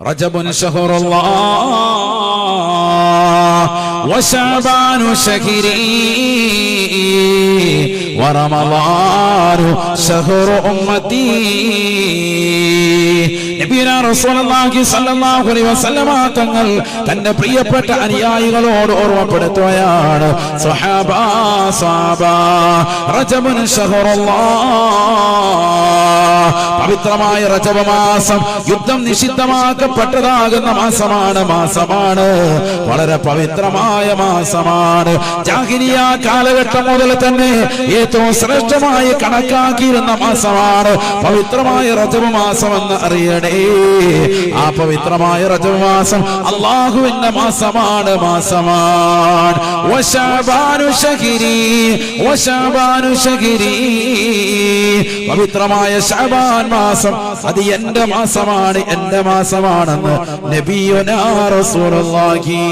رجب شهر الله وشعبان شهري ورمضان شهر أمتي നബിയുനാ റസൂലുള്ളാഹി സ്വല്ലല്ലാഹു അലൈഹി വസല്ലമ തങ്ങൾ തന്റെ പ്രിയപ്പെട്ട അനുയായികളോട് ഓർമ്മപ്പെടുത്തുകയാണ് സ്വഹാബ സ്വഹാബ റജബുൻ ഷഹറുല്ലാഹ് പവിത്രമായ റജബ മാസം യുദ്ധം നിഷിദ്ധമാക്കപ്പെട്ടതാകുന്ന മാസമാണ് മാസമാണ് വളരെ പവിത്രമായ മാസമാണ് ജാഹിരിയ കാലഘട്ടം മുതൽ തന്നെ ഏറ്റവും ശ്രേഷ്ഠമായി കണക്കാക്കിയിരുന്ന മാസമാണ് പവിത്രമായ റജബ് മാസം എന്ന് അറിയണേ. ആ പവിത്രമായ റജബ് മാസം അള്ളാഹുവിന്റെ മാസമാണ് മാസമാണ്. പവിത്രമായ ഷബാൻ മാസം അത് എന്റെ മാസമാണ് എന്റെ മാസമാണെന്ന് നബിയുനാ റസൂലുള്ളാഹി.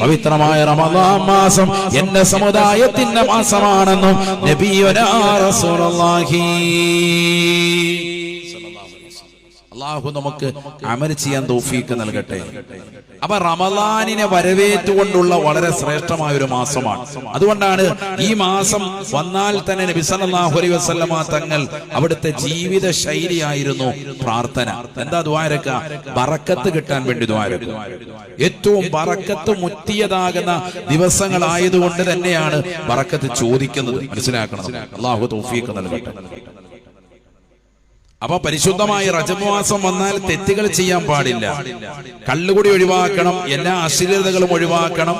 പവിത്രമായ റമദാൻ മാസം എന്റെ സമുദായത്തിന്റെ മാസമാണെന്നും നബിയൊരാ റസൂലുള്ളാഹി. അള്ളാഹു നമുക്ക് അമൽ ചെയ്യാൻ തോഫീക്ക് നൽകട്ടെ. അപ്പൊ റമദാനിനെ വരവേറ്റുകൊണ്ടുള്ള വളരെ ശ്രേഷ്ഠമായ ഒരു മാസമാണ്. അതുകൊണ്ടാണ് ഈ മാസം വന്നാൽ തന്നെ നബി സല്ലല്ലാഹു അലൈഹി വസല്ലമ തങ്ങൾ അവിടുത്തെ ജീവിത ശൈലിയായിരുന്നു പ്രാർത്ഥന. എന്താ ദ്വാരക്ക ബറക്കത്ത് കിട്ടാൻ വേണ്ടി ദ്വാരക്ക ഏറ്റവും ബറക്കത്ത് മുത്തിയതാകുന്ന ദിവസങ്ങളായതുകൊണ്ട് തന്നെയാണ് ബറക്കത്ത് ചോദിക്കുന്നത്. മനസ്സിലാക്കണം. അള്ളാഹു തോഫീക്ക് നൽകട്ടെ. അപ്പൊ പരിശുദ്ധമായ റജബ് മാസം വന്നാൽ തെറ്റുകൾ ചെയ്യാൻ പാടില്ല. കള്ളുകൂടി ഒഴിവാക്കണം എല്ലാ അശ്ലീലതകളും ഒഴിവാക്കണം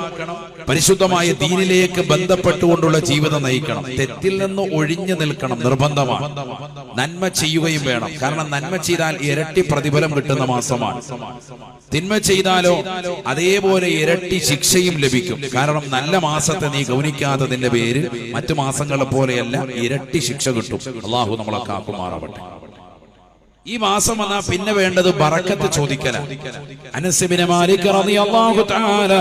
പരിശുദ്ധമായ ദീനിലേക്ക് ബന്ധപ്പെട്ടുകൊണ്ടുള്ള ജീവിതം നയിക്കണം. തെറ്റിൽ നിന്ന് ഒഴിഞ്ഞു നിൽക്കണം നിർബന്ധമാണ്. നന്മ ചെയ്യുകയും വേണം. കാരണം നന്മ ചെയ്താൽ ഇരട്ടി പ്രതിഫലം കിട്ടുന്ന മാസമാണ്. തിന്മ ചെയ്താലോ അതേപോലെ ഇരട്ടി ശിക്ഷയും ലഭിക്കും. കാരണം നല്ല മാസത്തെ നീ ഗൗനിക്കാത്തതിന്റെ പേരിൽ മറ്റു മാസങ്ങളെ പോലെയല്ല ഇരട്ടി ശിക്ഷ കിട്ടും. അള്ളാഹു നമ്മളെ കാക്കുമാറാവട്ടെ. ഈ മാസം വന്നാൽ പിന്നെ വേണ്ടത് ബറക്കത്ത് ചോദിക്കല അനസിബിന് മാലിക് റളിയല്ലാഹു തആല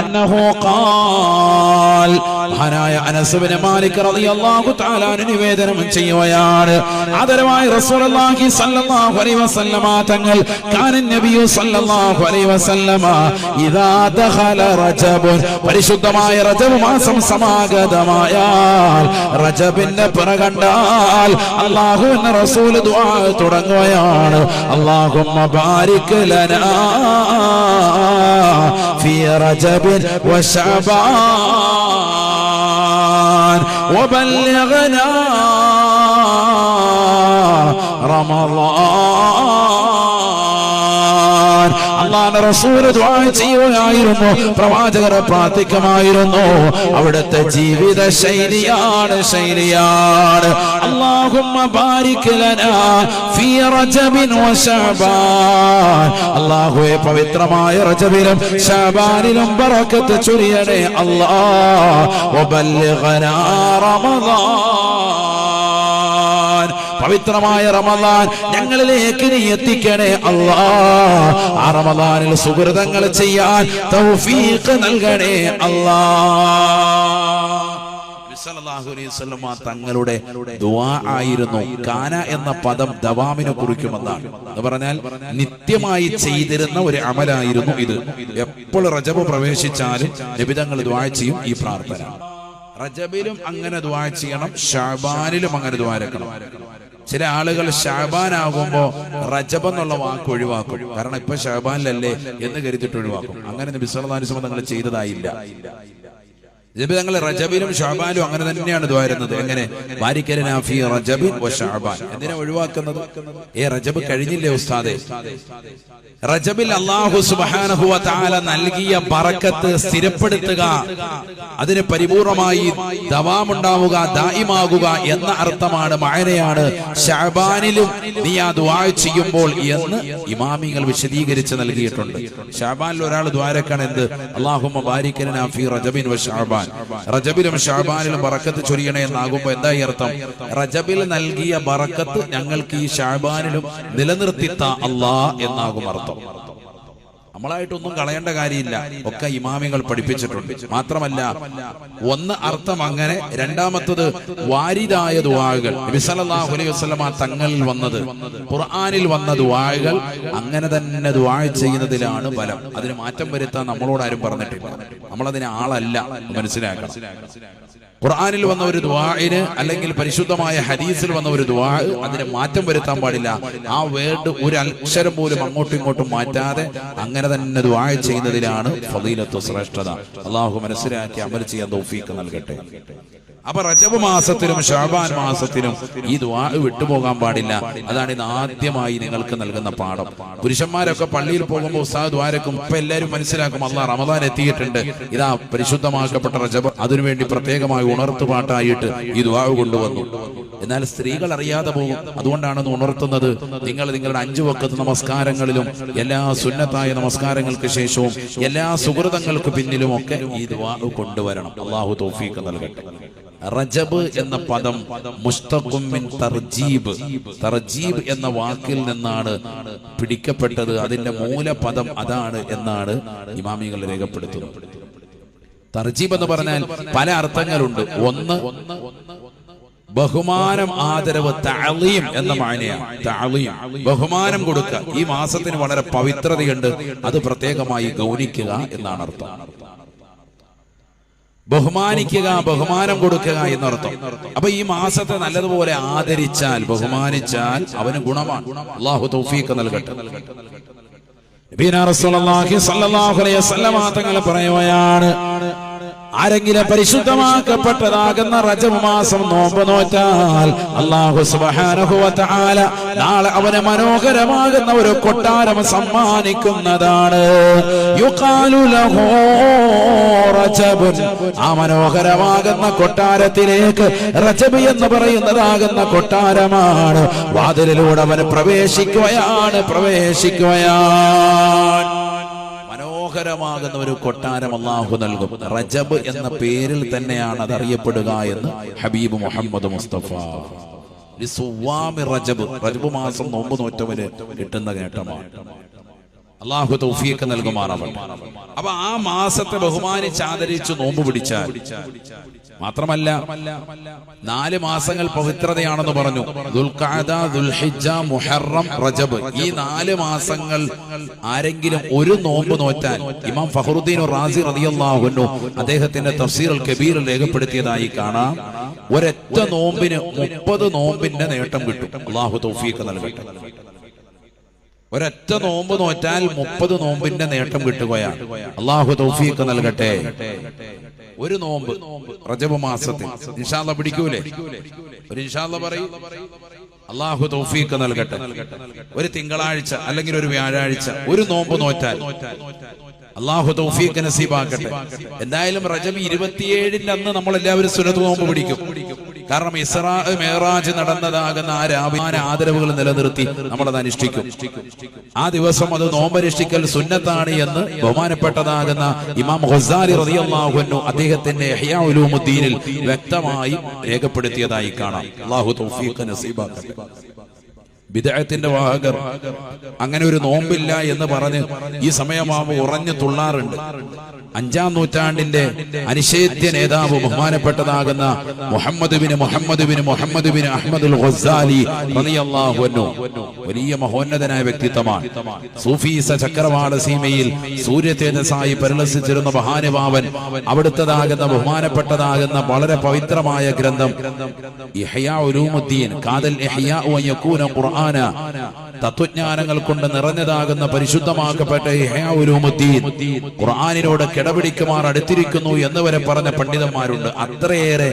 അന്നഹു ഖാൽ മഹാനായ അനസുബിന് മാലിക് റളിയല്ലാഹു തആല നിവേദനം ചെയ്യുകയാണ്. ആദരവായ റസൂലുള്ളാഹി സ്വല്ലല്ലാഹു അലൈഹി വസല്ലമ തങ്ങൾ കാന നബിയു സ്വല്ലല്ലാഹു അലൈഹി വസല്ലമ ഇദാ ദഖല റജബ് പരിശുദ്ധമായ റജബ് മാസം സമാഗതമായാൽ റജബിന്റെ അല്ലാഹു അല്ലാഹുവിന്റെ റസൂൽ ദുആ തുടങ്ങുകയാണ്. അല്ലാഹുമ്മ ബാരിക് ലനാ ഫീ റജബിൻ വശഅബാൻ وبلغنا رمضان. അള്ളാഹുവിന്റെ റസൂൽ ദുആ ചെയ്യുകയായിരുന്നു. പ്രവാചകരെ പ്രാർത്ഥിക്കുമായിരുന്നു. അവിടുത്തെ ജീവിത ശൈലിയാണ്. ശൈലിയാണ് വശഅബാൻ അല്ലാഹുവേ പവിത്രമായ റജബിലും ശബാനിലും ബറക്കത്ത് ചൊരിയണേ അല്ലാഹ്. റമദാൻ. പവിത്രമായ റമദാൻ ഞങ്ങളിലേക്ക് നീ എത്തിക്കണേ അല്ലാ. ആ റമദാനിൽ സുഹൃതങ്ങൾ ചെയ്യാൻ തൗഫീഖ് നൽകണേ അല്ലാ. തങ്ങളുടെ ആയിരുന്നു. കാന എന്ന പദം ദവാമിനെ കുറിക്കുമെന്നാണ്. എന്ന് പറഞ്ഞാൽ നിത്യമായി ചെയ്തിരുന്ന ഒരു അമലായിരുന്നു ഇത്. എപ്പോൾ റജബ് പ്രവേശിച്ചാലും ലഭിതങ്ങൾ ദുആ ചെയ്യും ഈ പ്രാർത്ഥന. റജബിലും അങ്ങനെ ദുആ ചെയ്യണം ഷാബാനിലും അങ്ങനെ ദ്വാരക്കണം ചില ആളുകൾ ഷാബാൻ ആകുമ്പോ റജബ് എന്നുള്ള വാക്ക് ഒഴിവാക്കും. കാരണം ഇപ്പൊ ഷാബാനിലല്ലേ എന്ന് കരുതിട്ട് ഒഴിവാക്കും. അങ്ങനെ നബി നിങ്ങൾ ചെയ്തതായില്ല. നബി ഞങ്ങൾ റജബിലും ഷാബാനും അങ്ങനെ തന്നെയാണ് ദ്വാരുന്നത് എങ്ങനെ? എന്തിനാ ഒഴിവാക്കുന്നത്? ഏ റജബ് കഴിഞ്ഞില്ലേ ഉസ്താദെ? റജബിൽ അള്ളാഹു സുബ്ഹാനഹു വ തആല നൽകിയ പറക്കത്ത് സ്ഥിരപ്പെടുത്തുക അതിന് പരിപൂർണമായി ദവാമുണ്ടാവുക ദായിമാകുക എന്ന അർത്ഥമാണ് മഴനയാണ് ഷാബാനിലും നീ ആ ദ്വാ ചെയ്യുമ്പോൾ എന്ന് ഇമാമികൾ വിശദീകരിച്ച് നൽകിയിട്ടുണ്ട്. ഷാബാനിൽ ഒരാൾ ദ്വാരക്കാണ് എന്ത്? അള്ളാഹുമ്മ ബാരിക്കലിനാ ഫീ റജബിൻ വ ഷഅബാൻ റജബിലും ഷാബാനിലും ബറക്കത്ത് ചൊരിയണേ എന്നാകുമ്പോ എന്തായി അർത്ഥം? റജബിൽ നൽകിയ ബറക്കത്ത് ഞങ്ങൾക്ക് ഈ ഷാബാനിലും നിലനിർത്തിത്ത അള്ളാ എന്നാകും അർത്ഥം. നമ്മളായിട്ടൊന്നും കളയേണ്ട കാര്യമില്ല. ഒക്കെ ഇമാമികൾ പഠിപ്പിച്ചിട്ടുണ്ട്. മാത്രമല്ല ഒന്ന് അർത്ഥം അങ്ങനെ രണ്ടാമത്തത് വാരിതായ ദുവാകൾ നബിസല്ലാഹു അലൈഹി വസല്ലമ തങ്ങളിൽ വന്നത് ഖുർആാനിൽ വന്ന ദുവാകൾ അങ്ങനെ തന്നെ ദുവാ ചെയ്യുന്നതിലാണ് ബലം അതിന് മാറ്റം വരുത്താൻ നമ്മളോട് ആരും പറഞ്ഞിട്ടില്ല. നമ്മളതിന് ആളല്ല മനസ്സിലാക്കണം. ഖുർആനിൽ വന്ന ഒരു ദുആഇന് അല്ലെങ്കിൽ പരിശുദ്ധമായ ഹദീസിൽ വന്ന ഒരു ദ്വാ അതിന് മാറ്റം വരുത്താൻ പാടില്ല. ആ വേർഡ് ഒരു അക്ഷരം പോലും അങ്ങോട്ടും ഇങ്ങോട്ടും മാറ്റാതെ അങ്ങനെ തന്നെ ദുആ ചെയ്യുന്നതിലാണ് ശ്രേഷ്ഠത. അള്ളാഹു മനസ്സിലാക്കി അമൽ ചെയ്യാൻ തൗഫീക്ക് നൽകട്ടെ. അപ്പൊ റജബ് മാസത്തിലും ഷാബാൻ മാസത്തിലും ഈ ദ്വാ വിട്ടുപോകാൻ പാടില്ല. അതാണ് ഇത് ആദ്യമായി നിങ്ങൾക്ക് നൽകുന്ന പാഠം. പുരുഷന്മാരൊക്കെ പള്ളിയിൽ പോകുമ്പോൾ ഉസ്താദ് ദ്വാരക്കും ഇപ്പൊ എല്ലാവരും മനസ്സിലാക്കും അല്ല റമദാൻ എത്തിയിട്ടുണ്ട്. ഇതാ പരിശുദ്ധമാക്കപ്പെട്ട റജബ് അതിനുവേണ്ടി പ്രത്യേകമായി ഉണർത്തുപാട്ടായിട്ട് ഈ ദുആ കൊണ്ടുവന്നു. എന്നാൽ സ്ത്രീകൾ അറിയാതെ പോകും. അതുകൊണ്ടാണ് ഉണർത്തുന്നത് നിങ്ങൾ നിങ്ങളുടെ അഞ്ചു വക്കത്ത് നമസ്കാരങ്ങളിലും എല്ലാ സുന്നത്തായ നമസ്കാരങ്ങൾക്ക് ശേഷവും എല്ലാ സുഹൃതങ്ങൾക്ക് പിന്നിലും ഒക്കെ ഈ ദുആ കൊണ്ടുവരണം. അള്ളാഹു തോഫീക്ക് നൽകട്ടെ. റജബ് എന്ന പദം മുസ്തഖുമിൻ തർജീബ്. തർജീബ് എന്ന വാക്കിൽ നിന്നാണ് പിടിക്കപ്പെട്ടത്. അതിന്റെ മൂലപദം അതാണ് എന്നാണ് ഇമാമികൾ രേഖപ്പെടുത്തുന്നത്. തർജീബ് എന്ന് പറഞ്ഞാൽ പല അർത്ഥങ്ങളുണ്ട്. ഒന്ന് ബഹുമാനം ആദരവ് തഅലീം എന്ന മാനയാണ്. ബഹുമാനം കൊടുക്കുക. ഈ മാസത്തിന് വളരെ പവിത്രതയുണ്ട്. അത് പ്രത്യേകമായി ഗൗനിക്കുക എന്നാണ് അർത്ഥം. ബഹുമാനിക്കുക ബഹുമാനം കൊടുക്കുക എന്നർത്ഥം. അപ്പൊ ഈ മാസത്തെ നല്ലതുപോലെ ആദരിച്ചാൽ ബഹുമാനിച്ചാൽ അവന് ഗുണമാണ്. അള്ളാഹു തൗഫീഖ് നൽകട്ടെ. തങ്ങൾ പറയുകയാണ് ആരെങ്കിലും പരിശുദ്ധമാക്കപ്പെട്ടതാകുന്ന റജബ് മാസം നോമ്പ് നോറ്റാൽ അള്ളാഹു വ നാളെ അവന് മനോഹരമാകുന്ന ഒരു കൊട്ടാരം സമ്മാനിക്കുന്നതാണ്. ആ മനോഹരമാകുന്ന കൊട്ടാരത്തിലേക്ക് റജബ് എന്ന് പറയുന്നതാകുന്ന കൊട്ടാരമാണ്. വാതിലിലൂടെ അവൻ പ്രവേശിക്കുകയാണ് പ്രവേശിക്കുകയാണ്. മനോഹരമാകുന്ന ഒരു കൊട്ടാരം അള്ളാഹു നൽകും. റജബ് എന്ന പേരിൽ തന്നെയാണ് അത് അറിയപ്പെടുക എന്ന് ഹബീബ് മുഹമ്മദ് മുസ്തഫ. റജബ് റജബ് മാസം നോമ്പ് നോറ്റവന് കിട്ടുന്ന നേട്ടമാണ്. അള്ളാഹു തൗഫിയൊക്കെ നൽകുമാറാവട്ടെ. അപ്പൊ ആ മാസത്തെ ബഹുമാനിച്ച് ആദരിച്ച് നോമ്പ് പിടിച്ചാൽ മാത്രമല്ല നാല് മാസങ്ങൾ പവിത്രതയാണെന്ന് പറഞ്ഞു. ദുൽഖാദ ദുൽഹിജ്ജ, മുഹറം റജബ്. ഈ നാല് മാസങ്ങൾ ആരെങ്കിലും ഒരു നോമ്പ് നോറ്റാൽ ഇമാം ഫഹറുദ്ദീൻ റാസി റളിയല്ലാഹു അൻഹു അദ്ദേഹത്തിന്റെ തഫ്സീർ കബീർ രേഖപ്പെടുത്തിയതായി കാണാം. ഒരൊറ്റ നോമ്പിന് മുപ്പത് നോമ്പിന്റെ നേട്ടം കിട്ടും. അള്ളാഹു തൗഫീഖ് നൽകട്ടെ. ഒരൊറ്റ നോമ്പ് നോറ്റാൽ മുപ്പത് നോമ്പിന്റെ നേട്ടം കിട്ടുകയാണ്. അള്ളാഹു തൗഫീഖ് നൽകട്ടെ. ഒരു നോമ്പ് റജബ് മാസത്തിൽ ഇൻഷാല്ല പിടിക്കൂലേ? ഒരു ഇൻഷാല്ല പറയും അള്ളാഹു തൗഫീഖ് നൽകട്ടെ. ഒരു തിങ്കളാഴ്ച അല്ലെങ്കിൽ ഒരു വ്യാഴാഴ്ച ഒരു നോമ്പ് നോറ്റാൽ അള്ളാഹു തൗഫീഖ് നസീബാക്കട്ടെ. എന്തായാലും റജബ് ഇരുപത്തിയേഴിന്റെ അന്ന് നമ്മൾ എല്ലാവരും സുനത്ത് നോമ്പ് പിടിക്കും. കാരണം ഇസ്രാ മേറാജ് നടന്നതാകുന്ന ആ രാവിലെ ആദരവുകൾ നിലനിർത്തി നമ്മളത് അനുഷ്ഠിക്കും. ആ ദിവസം അത് നോമ്പനുഷ്ഠിക്കൽ സുന്നത്താണ് എന്ന് ബഹുമാനപ്പെട്ടതാകുന്ന ഇമാം റളിയല്ലാഹു അൻഹു അദ്ദേഹത്തിന്റെ ഇഹ്യാഉലുമുദ്ദീനിൽ വ്യക്തമായി രേഖപ്പെടുത്തിയതായി കാണാം. അള്ളാഹു തൗഫീഖ് ബിദഅത്തിന്റെ വാഹകർ. അങ്ങനെ ഒരു നോമ്പില്ല എന്ന് പറഞ്ഞ് ഈ സമയമാവുമ്പോൾ ഉറഞ്ഞു തുള്ളാറുണ്ട്. അഞ്ചാം നൂറ്റാണ്ടിന്റെ അനിഷേധ്യ നേതാവ് ബഹുമാനപ്പെട്ടതാകുന്ന Muhammad bin Muhammad bin Muhammad bin Ahmad വലിയ മഹോന്നതനായ വ്യക്തിത്വമാണ്. സൂഫീസ ചക്രവാള സീമയിൽ സൂര്യ തേജസ്സായി പരിലസിച്ചിരുന്ന മഹാനുഭാവൻ അവിടുത്തതാകുന്ന ബഹുമാനപ്പെട്ടതാകുന്ന വളരെ പവിത്രമായ ഗ്രന്ഥം ഇഹയാ ഉലൂമുദ്ദീൻ കാതൽ ഇഹയാ യകൂന ഖുർആന തത്വജ്ഞാനങ്ങൾ കൊണ്ട് നിറഞ്ഞതാകുന്ന പരിശുദ്ധമാക്കപ്പെട്ട ഖുർആാനിനോട് കിടപിടിക്കുമാർ അടുത്തിരിക്കുന്നു എന്ന് വരെ പറഞ്ഞ പണ്ഡിതന്മാരുണ്ട്. അത്രയേറെ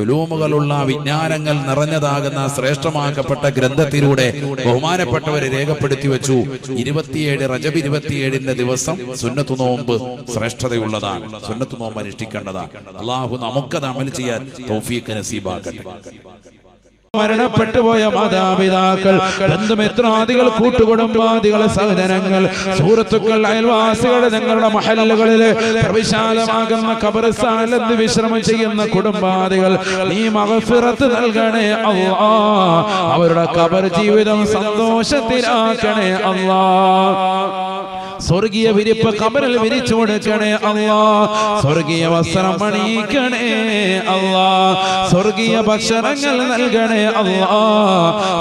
ഉലൂമുകളുള്ള വിജ്ഞാനങ്ങൾ നിറഞ്ഞതാകുന്ന ശ്രേഷ്ഠമാക്കപ്പെട്ട ഗ്രന്ഥത്തിലൂടെ ബഹുമാനപ്പെട്ടവരെ രേഖപ്പെടുത്തി വെച്ചു. ഇരുപത്തിയേഴ് റജബ് ഇരുപത്തിയേഴിന്റെ ദിവസം സുന്നത്തു നോമ്പ് ശ്രേഷ്ഠതയുള്ളതാണ്. സുന്നത്തു നോമ്പ് അനുഷ്ഠിക്കേണ്ടതാണ് അള്ളാഹു നമുക്കത് അമൽ ചെയ്യാൻ തൗഫീഖ് നസീബാക്കട്ടെ. മരണപ്പെട്ടുപോയ മാതാപിതാക്കൾ ബന്ധുമിത്രാദികൾ കൂട്ടുകുടുംബാദികൾ സഹോദരങ്ങൾ സുഹൃത്തുക്കൾ അയൽവാസികൾ ഞങ്ങളുടെ മഹലുകളിൽ വിശാലമാകുന്ന കബർസ്ഥാനിലെന്ന് വിശ്രമം ചെയ്യുന്ന കുടുംബാദികൾ നീ മകഫിറത്ത് നൽകണേ അള്ളാ അവരുടെ കബർ ജീവിതം സന്തോഷത്തിലാക്കണേ അല്ലാ. സ്വർഗീയ വിരിപ്പ് കബറിൽ വിരിച്ചു കൊടുക്കണേ അല്ലാ സ്വർഗീയ വസ്ത്രം അണിയിക്കണേ അള്ളാ. സ്വർഗീയ ഭക്ഷണങ്ങൾ നൽകണേ അള്ളാ.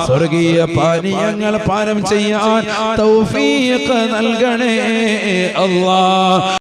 സ്വർഗീയ പാനീയങ്ങൾ പാനം ചെയ്യാൻ തൗഫീഖ് നൽകണേ അല്ലാ